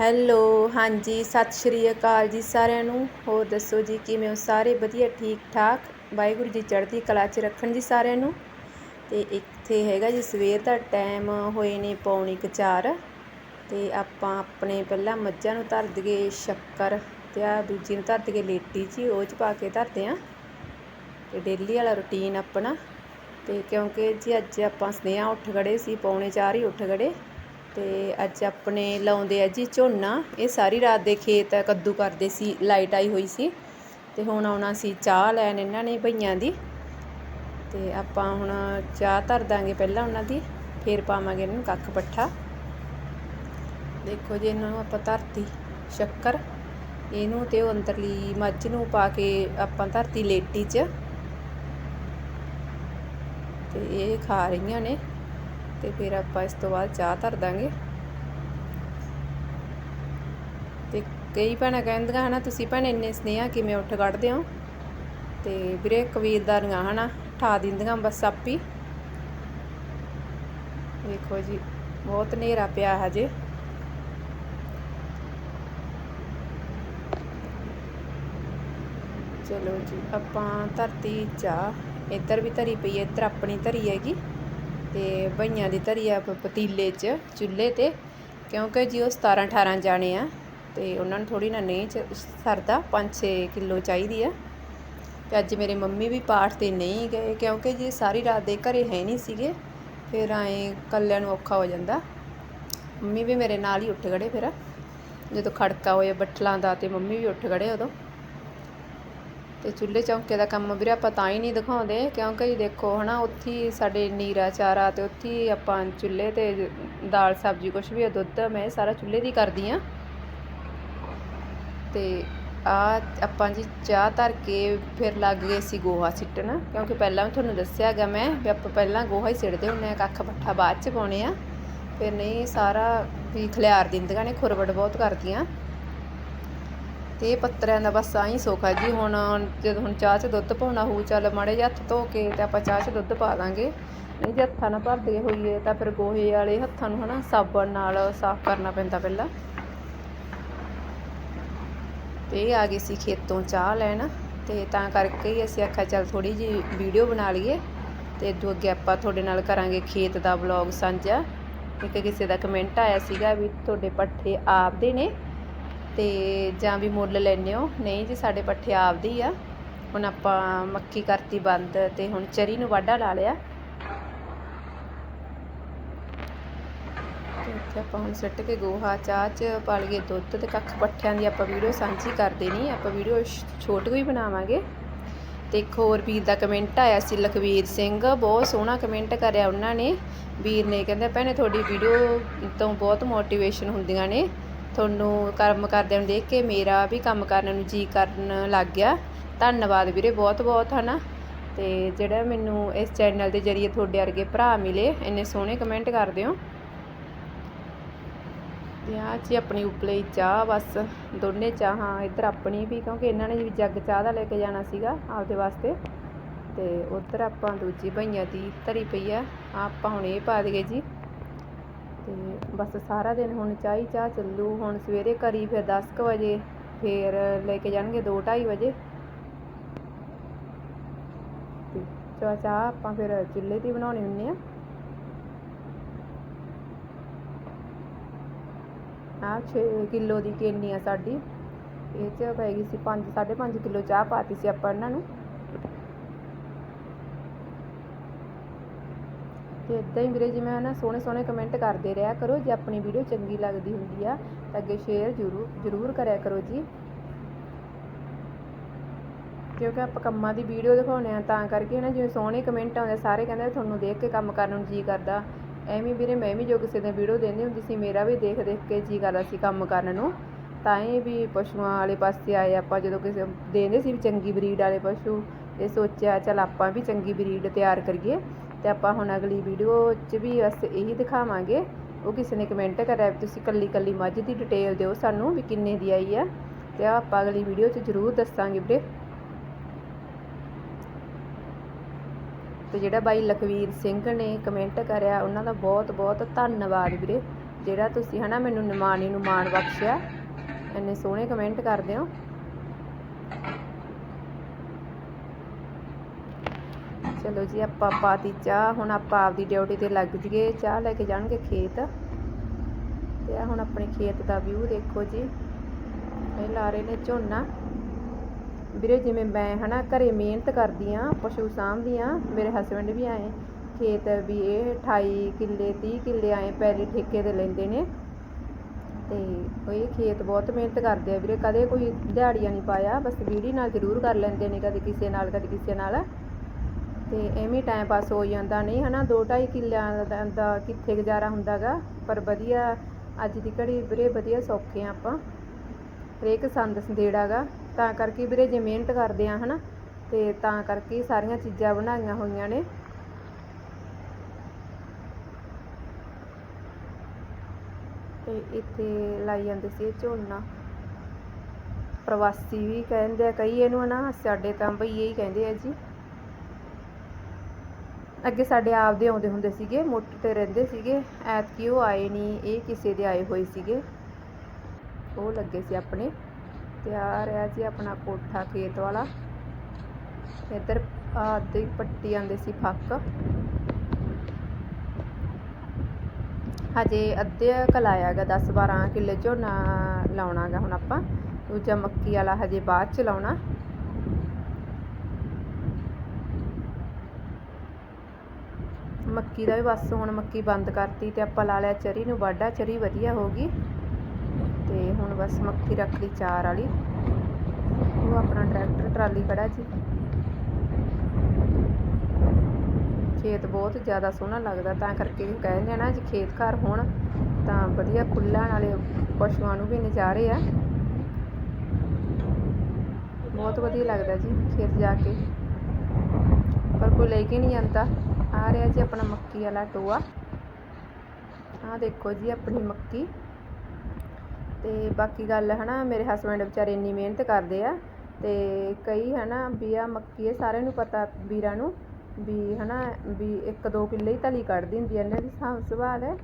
Hello, ਹਾਂਜੀ, ਸਤਿ ਸ਼੍ਰੀ ਅਕਾਲ ਜੀ ਸਾਰਿਆਂ ਨੂੰ। ਹੋਰ ਦੱਸੋ ਜੀ, ਕਿਵੇਂ ਹੋ? ਸਾਰੇ ਵਧੀਆ ਠੀਕ ਠਾਕ ਵਾਹਿਗੁਰੂ ਜੀ ਚੜ੍ਹਦੀ ਕਲਾ 'ਚ ਰੱਖਣ ਜੀ ਸਾਰਿਆਂ ਨੂੰ। ਤੇ ਇੱਥੇ ਹੈਗਾ ਜੀ, ਸਵੇਰ ਦਾ ਟਾਈਮ ਹੋਏ ਨੇ ਪੌਣੀ ਕੁ ਚਾਰ। ਤੇ ਆਪਾਂ ਆਪਣੇ ਪਹਿਲਾਂ ਮੱਝਾਂ ਨੂੰ ਧਰ ਦਈਏ ਸ਼ੱਕਰ ਤੇ ਆ ਦੂਜੀ ਨੂੰ ਧਰ ਦਈਏ ਲੇਟੀ ਜੀ, ਉਹ ਚ ਪਾ ਕੇ ਧਰਦੇ ਆ ਤੇ ਡੇਲੀ ਵਾਲਾ ਰੁਟੀਨ ਆਪਣਾ। ਤੇ ਕਿਉਂਕਿ ਜੀ ਅੱਜ ਆਪਾਂ ਸਨੇਹਾ ਉੱਠ ਖੜੇ ਸੀ, ਪੌਣੇ ਚਾਰ ਹੀ ਉੱਠ ਖੜੇ। ਤੇ ਅੱਜ ਆਪਣੇ ਲਾਉਂਦੇ ਆ ਜੀ ਝੋਨਾ। ਇਹ ਸਾਰੀ ਰਾਤ ਦੇ ਖੇਤ ਕੱਦੂ ਕਰਦੇ ਸੀ, ਲਾਈਟ ਆਈ ਹੋਈ ਸੀ। ਤੇ ਹੁਣ ਆਉਣਾ ਸੀ ਚਾਹ ਲੈਣ ਇਹਨਾਂ ਨੇ ਭਈਆਂ ਦੀ। ਤੇ ਆਪਾਂ ਹੁਣ ਚਾਹ ਧਰ ਦਾਂਗੇ ਪਹਿਲਾਂ ਉਹਨਾਂ ਦੀ, ਫੇਰ ਪਾਵਾਂਗੇ ਇਹਨਾਂ ਨੂੰ ਕੱਖ ਪੱਠਾ। ਦੇਖੋ ਜੀ ਇਹਨਾਂ ਨੂੰ ਆਪਾਂ ਧਰਤੀ, ਸ਼ੱਕਰ, ਇਹਨੂੰ ਤੇ ਉਹ ਅੰਦਰਲੀ ਮੱਝ ਨੂੰ ਪਾ ਕੇ ਆਪਾਂ ਧਰਤੀ ਲੇਟੀ 'ਚ। ਤੇ ਇਹ ਖਾ ਰਹੀਆਂ ਨੇ। ਤੇ ਫਿਰ ਆਪਾਂ ਇਸ ਤੋਂ ਬਾਅਦ ਚਾਹ ਧਰ ਦਾਂਗੇ। ਤੇ ਕਈ ਭੈਣਾਂ ਕਹਿੰਦੀਆਂ ਹਨਾ, ਤੁਸੀਂ ਭੈਣ ਇੰਨੇ ਸਨੇਹਾ ਕਿਵੇਂ ਉੱਠ ਕੱਢਦੇ ਹੋ? ਤੇ ਵੀਰੇ ਕਬੀਰਦਾਰੀਆਂ ਹਨਾ, ਠਾ ਦਿੰਦੀਆਂ ਬਸ ਆਪੀ। ਦੇਖੋ ਜੀ, ਬਹੁਤ ਹਨੇਰਾ ਪਿਆ ਹਜੇ। ਚਲੋ ਜੀ, ਆਪਾਂ ਧਰਤੀ ਚਾਹ, ਇੱਧਰ ਵੀ ਧਰੀ ਪਈ ਹੈ, ਇੱਧਰ ਆਪਣੀ ਧਰੀ ਹੈਗੀ। ਤੇ ਭਈਆਂ ਦੀ ਧਰੀ ਆ ਪਤੀਲੇ 'ਚ ਚੁੱਲ੍ਹੇ ਤੇ, ਕਿਉਂਕਿ ਜੀ ਉਹ 17 18 ਜਾਣੇ ਆ, ਤੇ ਉਹਨਾਂ ਨੂੰ ਥੋੜੀ ਨਾ ਨਹੀਂ ਸਰਦਾ 5-6 ਕਿਲੋ ਚਾਹੀਦੀ ਆ। ਤੇ ਅੱਜ ਮੇਰੇ ਮੰਮੀ ਵੀ ਪਾਠ ਤੇ ਨਹੀਂ ਗਏ, ਕਿਉਂਕਿ ਜੀ ਸਾਰੀ ਰਾਤ ਦੇ ਘਰੇ ਹੈ ਨਹੀਂ ਸੀਗੇ, ਫਿਰ ਆਏ ਕੱਲਿਆਂ ਨੂੰ ਔਖਾ ਹੋ ਜਾਂਦਾ। ਮੰਮੀ ਵੀ ਮੇਰੇ ਨਾਲ ਹੀ ਉੱਠ ਖੜੇ ਫਿਰ, ਜਦੋਂ ਖੜਕਾ ਹੋਇਆ ਬੱਟਲਾਂ ਦਾ ਤੇ ਮੰਮੀ ਵੀ ਉੱਠ ਖੜੇ ਉਦੋਂ। ਤੇ ਚੁੱਲ੍ਹੇ ਚੌਂਕੇ ਦਾ ਕੰਮ ਵੀਰੇ ਆਪਾਂ ਤਾਂ ਹੀ ਨਹੀਂ ਦਿਖਾਉਂਦੇ, ਕਿਉਂਕਿ ਜੀ ਦੇਖੋ ਹਨਾ, ਉੱਥੇ ਸਾਡੇ ਨੀਰਾ ਚਾਰਾ ਤੇ ਉੱਥੇ ਹੀ ਆਪਾਂ ਚੁੱਲ੍ਹੇ ਤੇ ਦਾਲ ਸਬਜ਼ੀ ਕੁਝ ਵੀ ਆ, ਦੁੱਧ ਮੈਂ ਸਾਰਾ ਚੁੱਲ੍ਹੇ ਦੀ ਕਰਦੀ ਆ ਤੇ ਆ ਆਪਾਂ ਜੀ ਚਾਹ ਧਰ ਕੇ ਫਿਰ ਲੱਗ ਗਏ ਸੀ ਗੋਹਾ ਸਿੱਟਣ, ਕਿਉਂਕਿ ਪਹਿਲਾਂ ਵੀ ਤੁਹਾਨੂੰ ਦੱਸਿਆਗਾ ਮੈਂ ਵੀ ਆਪਾਂ ਪਹਿਲਾਂ ਗੋਹਾ ਹੀ ਸਿੱਟਦੇ ਹੁੰਨੇ ਆ ਕੱਖ ਪੱਠਾ ਬਾਅਦ ਚ ਪਾਉਣੇ ਆ ਫਿਰ ਨਹੀਂ, ਸਾਰਾ ਵੀ ਖਲਿਆਰ ਦਿੰਦੀਆਂ ਨੇ ਖੁਰਵੜ ਬਹੁਤ ਕਰਦੀਆਂ ਤੇ ਇਹ ਪੱਤਰਿਆਂ ਦਾ ਬਸ ਆਹੀ ਸੋਖਾ ਜੀ, ਹੁਣ ਜਦੋਂ ਹੁਣ ਚਾਹ 'ਚ ਦੁੱਧ ਪਾਉਣਾ ਹੋਊ, ਚੱਲ ਮਾੜੇ ਜਿਹੇ ਹੱਥ ਧੋ ਕੇ ਤੇ ਆਪਾਂ ਚਾਹ 'ਚ ਦੁੱਧ ਪਾ ਦਾਂਗੇ। ਨਹੀਂ ਜੇ ਹੱਥਾਂ ਨਾਲ ਭਰਦੇ ਹੋਈਏ ਤਾਂ ਫਿਰ ਗੋਹੇ ਵਾਲੇ ਹੱਥਾਂ ਨੂੰ ਹਨਾ ਸਾਬਣ ਨਾਲ ਸਾਫ਼ ਕਰਨਾ ਪੈਂਦਾ ਪਹਿਲਾਂ। ਤੇ ਇਹ ਆ ਗਏ ਸੀ ਖੇਤੋਂ ਚਾਹ ਲੈਣ ਤੇ ਤਾਂ ਕਰਕੇ ਹੀ ਅਸੀਂ ਆਖਿਆ ਚੱਲ ਥੋੜੀ ਜੀ ਵੀਡੀਓ ਬਣਾ ਲਈਏ ਤੇ ਦੋ ਅੱਗੇ ਆਪਾਂ ਤੁਹਾਡੇ ਨਾਲ ਕਰਾਂਗੇ ਖੇਤ ਦਾ ਵਲੌਗ ਸਾਂਝਾ। ਇੱਕ ਕਿਸੇ ਦਾ ਕਮੈਂਟ ਆਇਆ ਸੀਗਾ ਵੀ ਤੁਹਾਡੇ ਪੱਠੇ ਆਪਦੇ ਨੇ। ਤੇ ਜਾਂ ਵੀ ਮੁੱਲ ਲੈਨੇ ਹੋ? ਨਹੀਂ ਜੀ, ਸਾਡੇ ਪੱਠੇ ਆਪਦੇ ਆ। ਹੁਣ ਆਪਾਂ ਮੱਕੀ ਕਰਤੀ ਬੰਦ ਤੇ ਹੁਣ ਚਰੀ ਨੂੰ ਵਾਢਾ ਲਾ ਲਿਆ। ਇੱਥੇ ਆਪਾਂ ਹੁਣ ਸਿੱਟ ਕੇ ਗੋਹਾ, ਚਾਹ ਚ ਪਾ ਲਈਏ ਦੁੱਧ ਤੇ ਕੱਖ ਪੱਠਿਆਂ ਦੀ ਆਪਾਂ ਵੀਡੀਓ ਸਾਂਝੀ ਕਰਦੇ ਨਹੀਂ। ਆਪਾਂ ਵੀਡੀਓ ਛੋਟ ਵੀ ਬਣਾਵਾਂਗੇ। ਤੇ ਇੱਕ ਹੋਰ ਵੀਰ ਦਾ ਕਮੈਂਟ ਆਇਆ ਸੀ, ਲਖਵੀਰ ਸਿੰਘ। ਬਹੁਤ ਸੋਹਣਾ ਕਮੈਂਟ ਕਰਿਆ ਉਹਨਾਂ ਨੇ। ਵੀਰ ਨੇ, ਕਹਿੰਦੇ ਭੈਣੇ ਤੁਹਾਡੀ ਵੀਡੀਓ ਤੋਂ ਬਹੁਤ ਮੋਟੀਵੇਸ਼ਨ ਹੁੰਦੀਆਂ ਨੇ। ਤੁਹਾਨੂੰ ਕੰਮ ਕਰਦਿਆਂ ਨੂੰ ਦੇਖ ਕੇ ਮੇਰਾ ਵੀ ਕੰਮ ਕਰਨ ਨੂੰ ਜੀ ਕਰਨ ਲੱਗ ਗਿਆ। ਧੰਨਵਾਦ ਵੀਰੇ ਬਹੁਤ ਬਹੁਤ ਹਨਾ? ਤੇ ਜਿਹੜਾ ਮੈਨੂੰ ਇਸ ਚੈਨਲ ਦੇ ਜਰੀਏ ਤੁਹਾਡੇ ਵਰਗੇ ਭਰਾ ਮਿਲੇ, ਇੰਨੇ ਸੋਹਣੇ ਕਮੈਂਟ ਕਰਦੇ ਹੋ। ਤੇ ਆਹ ਜੀ ਆਪਣੀ ਉਪਲੇ ਚਾਹ, ਬਸ ਦੋਨੇ ਚਾਹਾਂ ਇੱਧਰ ਆਪਣੀ ਵੀ, ਕਿਉਂਕਿ ਇਹਨਾਂ ਨੇ ਵੀ ਜੱਗ ਚਾਹ ਦਾ ਲੈ ਕੇ ਜਾਣਾ ਸੀਗਾ ਆਪਦੇ ਵਾਸਤੇ। ਤੇ ਉੱਧਰ ਆਪਾਂ ਦੂਜੀ ਭਈਆਂ ਦੀ ਧਰੀ ਪਈ ਆ ਆਪਾਂ ਹੁਣ ਇਹ ਪਾ ਦਈਏ ਜੀ। ਅਤੇ ਬਸ ਸਾਰਾ ਦਿਨ ਹੁਣ ਚਾਹ ਹੀ ਚਾਹ ਚੱਲੂ, ਹੁਣ ਸਵੇਰੇ ਕਰੀ, ਫਿਰ 10:00 ਵਜੇ, ਫਿਰ ਲੈ ਕੇ ਜਾਣਗੇ 2:30 ਵਜੇ। ਤੇ ਚਾਹ ਚਾਹ ਆਪਾਂ ਫਿਰ ਚੁੱਲ੍ਹੇ ਤੇ ਬਣਾਉਣੀ ਹੁੰਦੀ ਆ। ਆ 6 ਕਿਲੋ ਦੀ ਕੇਨੀ ਆ ਸਾਡੀ, ਇਹ ਚ ਪੈ ਗਈ ਸੀ 5 5.5 ਕਿਲੋ ਚਾਹ ਪਾਤੀ ਸੀ ਆਪਾਂ ਇਹਨਾਂ ਨੂੰ। ਤੇ ਇਦਾਂ ਹੀ ਵੀਰੇ ਜਿਵੇਂ ਨਾ ਸੋਹਣੇ ਸੋਹਣੇ ਕਮੈਂਟ ਕਰਦੇ ਰਿਹਾ ਕਰੋ, ਜੇ ਆਪਣੀ ਵੀਡੀਓ ਚੰਗੀ ਲੱਗਦੀ ਹੁੰਦੀ ਆ, ਤਾਂ ਅੱਗੇ ਸ਼ੇਅਰ ਜ਼ਰੂਰ ਜ਼ਰੂਰ ਕਰਿਆ ਕਰੋ ਜੀ। ਕਿਉਂਕਿ ਆਪਾਂ ਕੰਮਾਂ ਦੀ ਵੀਡੀਓ ਦਿਖਾਉਣੇ ਆ ਤਾਂ ਕਰਕੇ ਨਾ, ਜਿਵੇਂ ਸੋਹਣੇ ਕਮੈਂਟ ਆਉਂਦੇ ਸਾਰੇ ਕਹਿੰਦੇ ਤੁਹਾਨੂੰ ਦੇਖ ਕੇ ਕੰਮ ਕਰਨ ਨੂੰ ਜੀ ਕਰਦਾ। ਐਵੇਂ ਵੀਰੇ ਮੈਂ ਵੀ ਜੋ ਕਿਸੇ ਦੀ ਵੀਡੀਓ ਦੇਣੀ ਹੁੰਦੀ ਸੀ, ਮੇਰਾ ਵੀ ਦੇਖ ਦੇਖ ਕੇ ਜੀ ਕਰਦਾ ਸੀ ਕੰਮ ਕਰਨ ਨੂੰ। ਤਾਂ ਹੀ ਵੀ ਪਸ਼ੂਆਂ ਵਾਲੇ ਪਾਸੇ ਆਏ, ਆਪਾਂ ਜਦੋਂ ਕਿਸੇ ਦੇਂਦੇ ਸੀ ਵੀ ਚੰਗੀ ਬਰੀਡ ਵਾਲੇ ਪਸ਼ੂ ਇਹ ਸੋਚਿਆ ਚਲ ਆਪਾਂ ਵੀ ਚੰਗੀ ਬਰੀਡ ਤਿਆਰ ਕਰੀਏ। ਤੇ ਆਪਾਂ ਹੁਣ ਅਗਲੀ ਵੀਡੀਓ 'ਚ ਵੀ ਬਸ ਇਹੀ ਦਿਖਾਵਾਂਗੇ। ਉਹ ਕਿਸੇ ਨੇ ਕਮੈਂਟ ਕਰਿਆ ਵੀ ਤੁਸੀਂ ਕੱਲੀ ਕੱਲੀ ਮੱਝ ਦੀ ਡਿਟੇਲ ਦਿਓ ਸਾਨੂੰ ਵੀ ਕਿੰਨੇ ਦੀ ਆਈ ਆ। ਤੇ ਆਪਾਂ ਅਗਲੀ ਵੀਡੀਓ 'ਚ ਜ਼ਰੂਰ ਦੱਸਾਂਗੇ ਵੀਰੇ। ਤੇ ਜਿਹੜਾ ਬਾਈ ਲਖਵੀਰ ਸਿੰਘ ਨੇ ਕਮੈਂਟ ਕਰਿਆ, ਉਹਨਾਂ ਦਾ ਬਹੁਤ ਬਹੁਤ ਧੰਨਵਾਦ ਵੀਰੇ। ਜਿਹੜਾ ਤੁਸੀਂ ਹਨਾ ਮੈਨੂੰ ਨਿਮਾਣੀ ਨੂੰ ਮਾਣ ਬਖਸ਼ਿਆ, ਇੰਨੇ ਸੋਹਣੇ ਕਮੈਂਟ ਕਰਦੇ ਹੋ। ਚਲੋ ਜੀ, ਆਪਾਂ ਪਾਤੀ ਚਾਹ। ਹੁਣ ਆਪਾਂ ਆਪਦੀ ਡਿਊਟੀ ਤੇ ਲੱਗ ਜੀਏ। ਚਾਹ ਲੈ ਕੇ ਜਾਣਗੇ ਖੇਤ। ਤੇ ਆ ਹੁਣ ਆਪਣੇ ਖੇਤ ਦਾ ਵਿਊ ਦੇਖੋ ਜੀ। ਇਹ ਲਾ ਰਹੇ ਨੇ ਝੋਨਾ। ਵੀਰੇ, ਜਿਵੇਂ ਮੈਂ ਹਨਾ ਘਰੇ ਮਿਹਨਤ ਕਰਦੀ ਆ, ਪਸ਼ੂ ਸਾਂਭਦੀ ਆ, ਮੇਰੇ ਹਸਬੰਡ ਵੀ ਆਏ। ਖੇਤ ਵੀ ਇਹ 28 ਕਿੱਲੇ 30 ਕਿੱਲੇ ਆਏ ਪਹਿਲੇ ਠੇਕੇ ਤੇ ਲੈਂਦੇ ਨੇ। ਤੇ ਉਹ ਇਹ ਖੇਤ ਬਹੁਤ ਮਿਹਨਤ ਕਰਦੇ ਆ। ਵੀਰੇ, ਕਦੇ ਕੋਈ ਦਿਹਾੜੀਆਂ ਨਹੀਂ ਪਾਇਆ। ਬਸ ਵੀੜੀ ਨਾਲ ਜ਼ਰੂਰ ਕਰ ਲੈਂਦੇ ਨੇ, ਕਦੇ ਕਿਸੇ ਨਾਲ, ਕਦੇ ਕਿਸੇ ਨਾਲ। ਤੇ ਐਵੇਂ ਟਾਈਮ ਪਾਸ ਹੋ ਜਾਂਦਾ। ਨਹੀਂ ਹਨਾ 2.5 ਕਿੱਲਿਆਂ ਦਾ, ਕਿੱਥੇ ਗੁਜ਼ਾਰਾ ਹੁੰਦਾਗਾ ਪਰ ਵਧੀਆ ਅੱਜ ਦੀ ਘੜੀ ਵੀਰੇ ਵਧੀਆ ਸੌਖੇ ਆ ਆਪਾਂ। ਹਰੇਕ ਸੰਦ ਸੰਦੇੜਾਗਾ ਤਾਂ ਕਰਕੇ ਵੀਰੇ ਜੇ ਮਿਹਨਤ ਕਰਦੇ ਆ ਹਨਾ ਤੇ ਤਾਂ ਕਰਕੇ ਸਾਰੀਆਂ ਚੀਜ਼ਾਂ ਬਣਾਈਆਂ ਹੋਈਆਂ ਨੇ। ਤੇ ਇੱਥੇ ਲਾਈ ਜਾਂਦੇ ਸੀ ਝੋਨਾ। ਪ੍ਰਵਾਸੀ ਵੀ ਕਹਿੰਦੇ ਆ ਕਈ ਇਹਨੂੰ ਨਾ ਸਾਡੇ ਤਾਂ ਬਈ ਹੀ ਕਹਿੰਦੇ ਆ ਜੀ। ਅੱਗੇ ਸਾਡੇ ਆਪਦੇ ਆਉਂਦੇ ਹੁੰਦੇ ਸੀਗੇ, ਮੋਟਰ ਤੇ ਰਹਿੰਦੇ ਸੀਗੇ, ਐਤਕੀ ਉਹ ਆਏ ਨਹੀਂ, ਇਹ ਕਿਸੇ ਦੇ ਆਏ ਹੋਏ ਸੀਗੇ। ਉਹ ਲੱਗੇ ਸੀ ਆਪਣੇ, ਤੇ ਆ ਰਿਹਾ ਜੀ ਆਪਣਾ ਕੋਠਾ ਖੇਤ ਵਾਲਾ। ਇੱਧਰ ਆਦੀ ਪੱਟੀ ਆਂਦੇ ਸੀ ਫੱਕ। ਹਜੇ ਅੱਧੇ ਕਲਾਇਆਗਾ 10 12 ਕਿੱਲੇ ਝੋਨਾ ਲਾਉਣਾਗਾ ਹੁਣ ਆਪਾਂ। ਦੂਜਾ ਮੱਕੀ ਵਾਲਾ ਹਜੇ ਬਾਅਦ ਚ ਲਾਉਣਾ। ਮੱਕੀ ਦਾ ਵੀ ਬਸ ਹੁਣ ਮੱਕੀ ਬੰਦ ਕਰਤੀ ਤੇ ਆਪਾਂ ਲਾ ਲਿਆ ਚਰੀ ਨੂੰ ਵਾਢਾ, ਚਰੀ ਵਧੀਆ ਹੋ ਗਈ। ਤੇ ਹੁਣ ਬਸ ਮੱਕੀ ਰੱਖ ਲਈ ਚਾਰ ਵਾਲੀ। ਉਹ ਆਪਣਾ ਟਰੈਕਟਰ, ਟਰਾਲੀ ਖੜਾ ਜੀ। ਖੇਤ ਬਹੁਤ ਜ਼ਿਆਦਾ ਸੋਹਣਾ ਲੱਗਦਾ, ਤਾਂ ਕਰਕੇ ਕਹਿੰਦੇ ਆ ਨਾ, ਜੀ ਖੇਤ ਘਰ ਹੋਣ ਤਾਂ ਵਧੀਆ ਖੁੱਲ੍ਹਾ, ਨਾਲੇ ਪਸ਼ੂਆਂ ਨੂੰ ਵੀ ਨਜ਼ਾਰੇ ਆ। ਬਹੁਤ ਵਧੀਆ ਲੱਗਦਾ ਜੀ, ਖੇਤ ਜਾ ਕੇ। ਪਰ ਕੋਈ ਲੈ ਕੇ ਨਹੀਂ ਜਾਂਦਾ। ਆ ਰਿਹਾ ਜੀ ਆਪਣਾ ਮੱਕੀ ਵਾਲਾ ਟੋਆ। ਆਹ ਦੇਖੋ ਜੀ ਆਪਣੀ ਮੱਕੀ। ਤੇ ਬਾਕੀ ਗੱਲ ਹਨਾ, ਮੇਰੇ ਹਸਬੰਡ ਵਿਚਾਰੇ ਇੰਨੀ ਮਿਹਨਤ ਕਰਦੇ ਆ ਤੇ ਕਈ ਹਨਾ ਵੀ ਆ ਮੱਕੀ ਇਹ ਸਾਰਿਆਂ ਨੂੰ ਪਤਾ ਵੀਰਾਂ ਨੂੰ ਵੀ ਹਨਾ ਵੀ ਇੱਕ ਦੋ ਕਿੱਲੇ ਹੀ ਤਲੀ ਕੱਢਦੀ ਹੁੰਦੀ ਆ। ਇਹਨਾਂ ਦੀ ਸਾਂਭ ਸੰਭਾਲ ਹੈ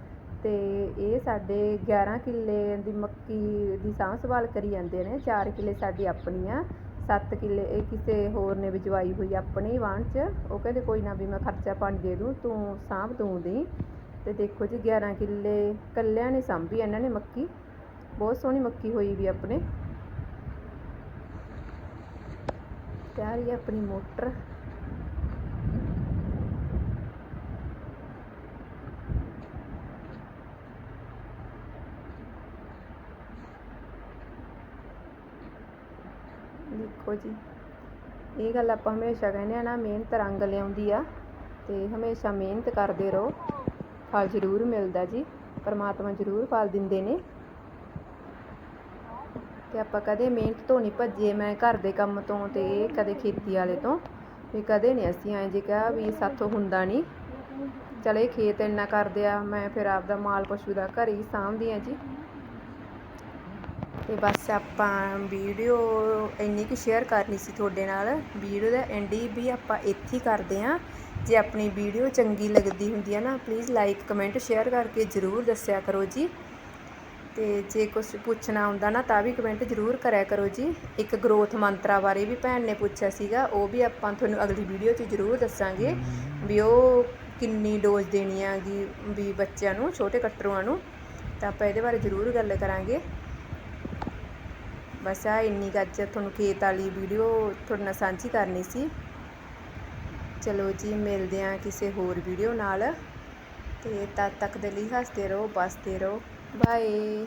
ਤੇ ਇਹ ਸਾਡੇ 11 ਕਿੱਲੇ ਦੀ ਮੱਕੀ ਦੀ ਸਾਂਭ ਸੰਭਾਲ ਕਰੀ ਜਾਂਦੇ ਨੇ 4 ਕਿੱਲੇ ਸਾਡੀ ਆਪਣੀ ਆ। 7 ਕਿੱਲੇ, ਇਹ ਕਿਸੇ ਹੋਰ ਨੇ ਬਿਜਵਾਈ ਹੋਈ ਆਪਣੀ ਵਾਣ 'ਚ। ਉਹ ਕਹਿੰਦੇ, ਕੋਈ ਨਾ ਵੀ ਮੈਂ ਖਰਚਾ ਪਾਣੀ ਦੇ ਦੂੰ, ਤੂੰ ਸਾਂਭ, ਤੂੰ ਦੀ। ਤੇ ਦੇਖੋ ਜੀ 11 ਕਿੱਲੇ ਕੱਲਿਆਂ ਨੇ ਸਾਂਭੀ, ਇਹਨਾਂ ਨੇ ਮੱਕੀ। ਬਹੁਤ ਸੋਹਣੀ ਮੱਕੀ ਹੋਈ ਵੀ ਆਪਣੇ। ਤਿਆਰ ਹੀ ਆਪਣੀ ਮੋਟਰ। ਦੇਖੋ ਜੀ। ਇਹ ਗੱਲ ਆਪਾਂ ਹਮੇਸ਼ਾ ਕਹਿੰਦੇ ਆ ਨਾ, ਮਿਹਨਤ ਰੰਗ ਲਿਆਉਂਦੀ ਆ ਤੇ ਹਮੇਸ਼ਾ ਮਿਹਨਤ ਕਰਦੇ ਰਹੋ। ਫਲ ਜ਼ਰੂਰ ਮਿਲਦਾ ਜੀ, ਪਰਮਾਤਮਾ ਜ਼ਰੂਰ ਫਲ ਦਿੰਦੇ ਨੇ। ਤੇ ਆਪਾਂ ਕਦੇ ਮਿਹਨਤ ਤੋਂ ਨਹੀਂ ਭੱਜੇ, ਮੈਂ ਘਰ ਦੇ ਕੰਮ ਤੋਂ ਤੇ ਇਹ ਕਦੇ ਖੇਤੀ ਵਾਲੇ ਤੋਂ। ਵੀ ਕਦੇ ਨਹੀਂ ਅਸੀਂ ਐਂ ਜੇ ਕਿਹਾ ਵੀ ਸਾਥੋਂ ਹੁੰਦਾ ਨਹੀਂ। ਚਲ ਖੇਤ ਇੰਨਾ ਕਰਦੇ ਆ, ਮੈਂ ਫਿਰ ਆਪਦਾ ਮਾਲ ਪਸ਼ੂ ਦਾ ਘਰ ਹੀ ਸਾਂਭਦੀ ਆ ਜੀ। ਤੇ ਬਸ ਆਪਾਂ ਵੀਡੀਓ ਇੰਨੀ ਕੁ ਸ਼ੇਅਰ ਕਰਨੀ ਸੀ ਤੁਹਾਡੇ ਨਾਲ। ਵੀਡੀਓ ਦਾ ਐਂਡ ਵੀ ਆਪਾਂ ਇੱਥੇ ਹੀ ਕਰਦੇ ਆਂ ਜੇ ਆਪਣੀ ਵੀਡੀਓ ਚੰਗੀ ਲੱਗਦੀ ਹੁੰਦੀ ਹੈ ਨਾ ਪਲੀਜ਼ ਲਾਈਕ ਕਮੈਂਟ ਸ਼ੇਅਰ ਕਰਕੇ ਜ਼ਰੂਰ ਦੱਸਿਆ ਕਰੋ ਜੀ। ਤੇ ਜੇ ਕੁਝ ਪੁੱਛਣਾ ਹੁੰਦਾ ਨਾ, ਤਾਂ ਵੀ ਕਮੈਂਟ ਜ਼ਰੂਰ ਕਰਿਆ ਕਰੋ ਜੀ। ਇੱਕ ਗਰੋਥ ਮੰਤਰਾ ਬਾਰੇ ਵੀ ਭੈਣ ਨੇ ਪੁੱਛਿਆ ਸੀਗਾ, ਉਹ ਵੀ ਆਪਾਂ ਤੁਹਾਨੂੰ ਅਗਲੀ ਵੀਡੀਓ 'ਚ ਜ਼ਰੂਰ ਦੱਸਾਂਗੇ। ਵੀ ਉਹ ਕਿੰਨੀ ਡੋਜ਼ ਦੇਣੀ ਆਗੀ ਵੀ ਬੱਚਿਆਂ ਨੂੰ, ਛੋਟੇ ਕੱਟਰੂਆਂ ਨੂੰ। ਤਾਂ ਆਪਾਂ ਇਹਦੇ ਬਾਰੇ ਜ਼ਰੂਰ ਗੱਲ ਕਰਾਂਗੇ। ਬਸ ਆ, ਇੰਨੀ ਗੱਜ ਤੁਹਾਨੂੰ ਖੇਤ ਵਾਲੀ ਵੀਡੀਓ ਤੁਹਾਡੇ ਨਾਲ ਸਾਂਝੀ ਕਰਨੀ ਸੀ। ਚਲੋ ਜੀ, ਮਿਲਦੇ ਆ ਕਿਸੇ ਹੋਰ ਵੀਡੀਓ ਨਾਲ। ਤੇ ਤਦ ਤੱਕ ਦੇ ਲਈ ਹੱਸਦੇ ਰਹੋ, ਬਸਦੇ ਰਹੋ। ਬਾਏ